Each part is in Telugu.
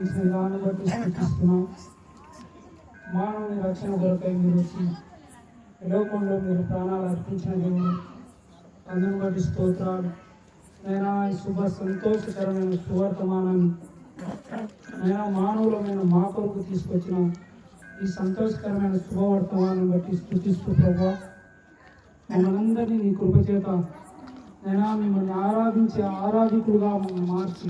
దాన్ని బట్టి స్థుతిస్తున్నాం మానవుని రక్షణ కొరకై మీరు వచ్చి లోకంలో మీరు ప్రాణాలు అర్పించిన దేవుడు. అందుని బట్టి స్తోత్రాలు. నేను ఈ శుభ సంతోషకరమైన సువర్తమానాన్ని నేను మానవులమైన మా కొరకు తీసుకొచ్చిన ఈ సంతోషకరమైన శుభవర్తమానం బట్టి స్థుతిస్తూ ప్రభా. మనందరినీ నీ కృప చేత నేను మిమ్మల్ని ఆరాధించే ఆరాధికులుగా మమ్మల్ని మార్చి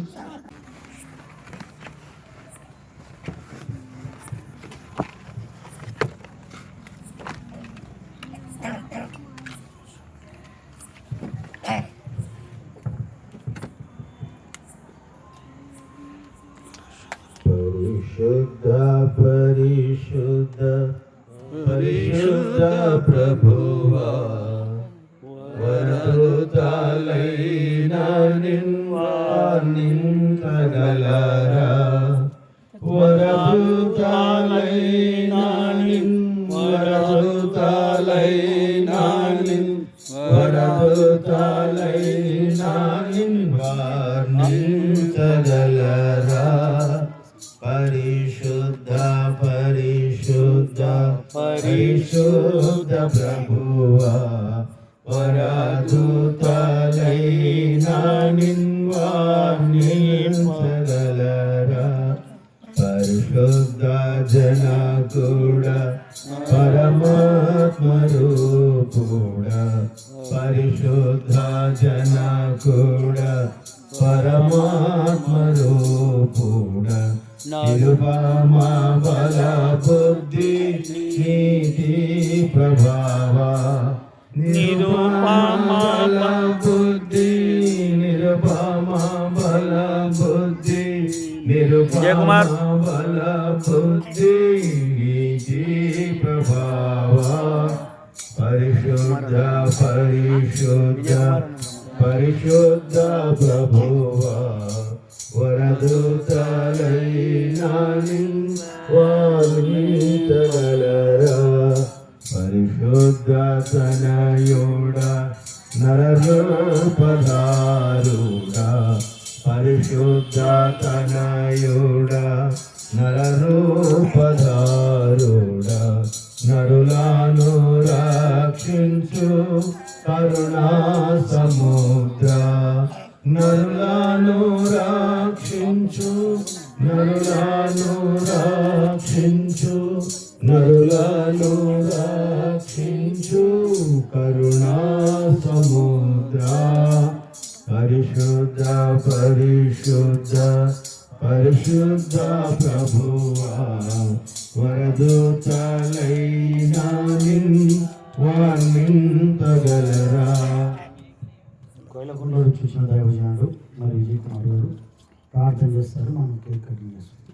పరిశుద్ధ పరిశుద్ధ పరిశుద్ధ ప్రభువా వరదుతాలైన నిన్వానింతగలరా వరదుతాలైన నిన్ వరదుతాలైన నిన్ పరిశుద్ధ ప్రభువా పరాధుతలైన నిన్వాన్నించగలరా పరిశుద్ధ జన కూడా పరమాత్మ రూపుడా పరిశుద్ధ జన కూడా పరమాత్మ రూపుడా. నిరుపమా ప్రభావ నిరుపమా బుద్ధి నిరుపమా బల బుద్ధి నిరుపమా బల బుద్ధి నీతి ప్రభావ పరిశుద్ధ పరిశుద్ధ పరిశుద్ధ ప్రభువా వరదూతలైనాని వామితగలరా పరిశుద్ధ తనయుడ నరరూపధారుడా పరిశుద్ధ తనయుడ నరరూపధారుడా నరులాను రక్షించు కరుణా సముద్ర నరులాను రక్షించు నరులాను రక్షించు నరులాను రక్షించు. కరుణా సముద్ర పరిశుద్ధ పరిశుద్ధ పరిశుద్ధ ప్రభువా. వరదూతలైనా వర్ణింతగలరా వాన్నింతగలరా కోయిలకుండోడు చూసిన దైవజనుడు మరి విజయ్ కుమార్ గారు ప్రార్థన చేస్తారు మనం కేక్ కటింగ్ చేస్తాం.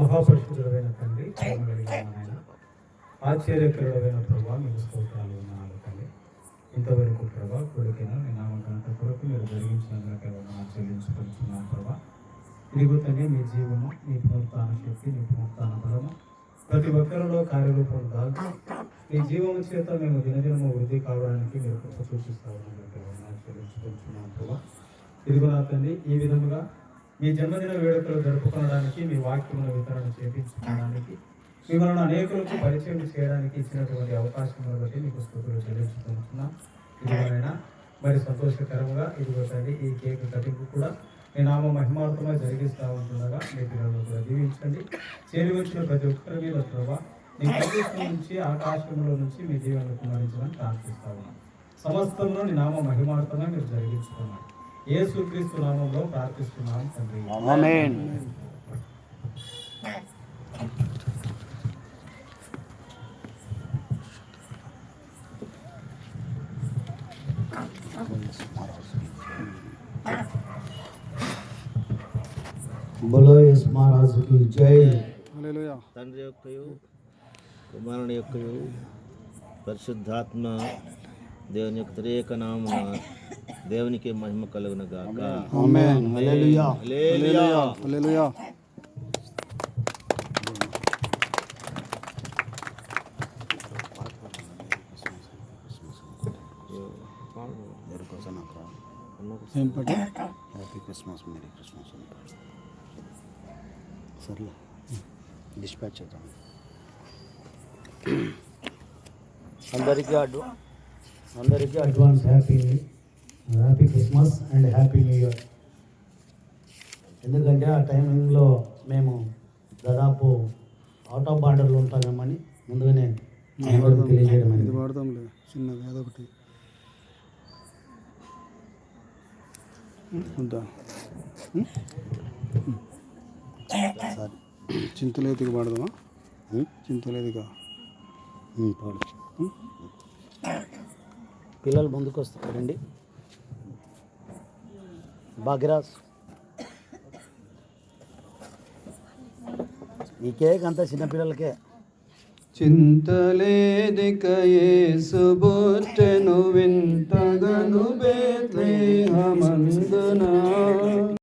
మహాపరిశుద్ధుడైన తండ్రి ప్రేమగలిగిన ఆశ్చర్యకరుడైన ప్రభా మీకు స్తోత్రాలు ఉన్నాను తండ్రి. ఇంతవరకు ప్రభా కొడుకిన మీ నామకంత కొరకు మీరు జరిగించినందుకే ఆచరించుకుంటున్నాను ప్రభా. ఇదిగో తండ్రి మీ జీవము మీ పునరుత్థాన శక్తి మీ పునరుత్థాన బలము ప్రతి ఒక్కరిలో కార్యరూపం దాల్చి మీ జీవము చేత మేము దినదినము వృద్ధి కావడానికి మీరు కృప సూచిస్తా ఉన్నందుకే ప్రభా. ఇదిగో నా తండ్రి ఈ విధముగా మీ జన్మదిన వేడుకలు జరుపుకోవడానికి మీ వాక్యముల వితరణ చేపించుకోవడానికి మిమ్మల్ని అనేకులకు పరిచయం చేయడానికి ఇచ్చినటువంటి అవకాశం బట్టి మీకు స్థుతులు చెల్లించుకుంటున్నాం. మరి సంతోషకరంగా ఇదిగోసారి ఈ కేక్ కటింగ్ కూడా మీ నామ మహిమార్థమై జరిగిస్తూ ఉంటుండగా మీ పిల్లలను కూడా దీవించండి. చేరి వచ్చిన ప్రతి ఒక్కరి మీద ప్రభా మీ ప్రదేశం నుంచి ఆకాశంలో నుంచి మీ జీవనకు కుమరించమని ప్రార్థిస్తా ఉన్నాం. సమస్తంలో నీ నామ మహిమార్థమై మీరు జరిగించుకున్నారు యేసుక్రీస్తు నామంలో ప్రార్థిస్తున్నాం తండ్రి ఆమేన్ బోలో ఎస్ మహారాజుకి జై తండ్రి యొక్కయు కుమారుని యొక్కయు పరిశుద్ధాత్మ దేవుని యొక్క త్రియేక నామ దేవునికి మహిమ కలుగును గాక. ఆమేన్. హల్లెలూయా. హల్లెలూయా. హల్లెలూయా. ఏం పాట హ్యాపీ క్రిస్మస్ మేరీ క్రిస్మస్ అని పాడు. సర్లే. డిస్పాచ్ చేద్దాం. అందరికీ అడ్డు అందరికీ advance happy. Happy Christmas and happy new year ఎందుకంటే ఆ టైమింగ్లో మేము దాదాపు అవుట్ ఆఫ్ బార్డర్లో ఉంటామని ముందుగానే తెలియజేయడం ఇది వాడదాంలే చిన్నది అదొకటి. చింతలేతికి ఉం? చింతలేతిగా పాడు. పిల్లలు ముందుకు వస్తారండి బగ్రాస్ ఈ కేక్ అంతా చిన్నపిల్లలకే చింతలేదిక యేసు బుట్టెను వింతగను బేత్లేహమందునా.